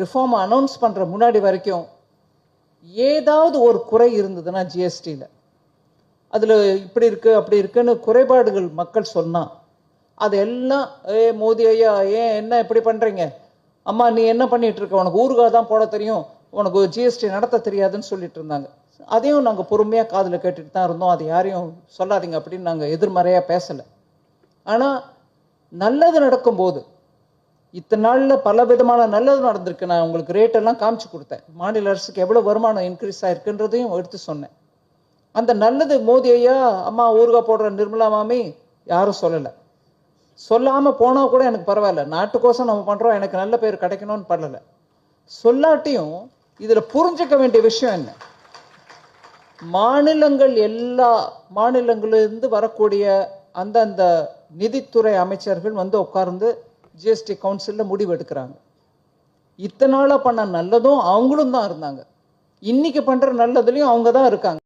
Reform announce பண்ணுற முன்னாடி வரைக்கும் ஏதாவது ஒரு குறை இருந்ததுன்னா ஜிஎஸ்டியில் அதில் இப்படி இருக்குது அப்படி இருக்குன்னு குறைபாடுகள் மக்கள் சொன்னா அதெல்லாம் ஏ மோதி ஐயா ஏன் என்ன இப்படி பண்ணுறீங்க அம்மா நீ என்ன பண்ணிகிட்டு இருக்க? உனக்கு ஊருகா தான் போட தெரியும். உனக்கு ஜிஎஸ்டி நடத்த தெரியாதுன்னு சொல்லிட்டு இருந்தாங்க. அதையும் நாங்கள் பொறுமையாக காதில் கேட்டுட்டு தான் இருந்தோம். அது யாரையும் சொல்லாதீங்க அப்படின்னு நாங்கள் எதிர்மறையாக பேசலை. ஆனால் நல்லது நடக்கும்போது இத்தனை நாளில் பல விதமான நல்லது நடந்திருக்கு. நான் உங்களுக்கு ரேட்டெல்லாம் காமிச்சு கொடுத்தேன். மாநில அரசுக்கு எவ்வளோ வருமானம் இன்க்ரீஸ் ஆயிருக்குன்றதையும் எடுத்து சொன்னேன். அந்த நல்லது மோதி ஐயா அம்மா ஊறுகாய் போடுற நிர்மலா மாமி யாரும் சொல்லலை. சொல்லாமல் போனால் கூட எனக்கு பரவாயில்ல. நாட்டுக்கோசம் நம்ம பண்ணுறோம் எனக்கு நல்ல பேர் கிடைக்கணும்னு பண்ணலை சொல்லாட்டியும் இதில் புரிஞ்சுக்க வேண்டிய விஷயம் என்ன? மாநிலங்கள் எல்லா மாநிலங்களிலிருந்து வரக்கூடிய அந்தந்த நிதித்துறை அமைச்சர்கள் வந்து உட்கார்ந்து ஜிஎஸ்டி கவுன்சிலில் முடிவு எடுக்கிறாங்க. இத்தனை நாளாக பண்ண நல்லதும் அவங்களும் தான் இருந்தாங்க. இன்னைக்கு பண்ணுற நல்லதுலேயும் அவங்க தான் இருக்காங்க.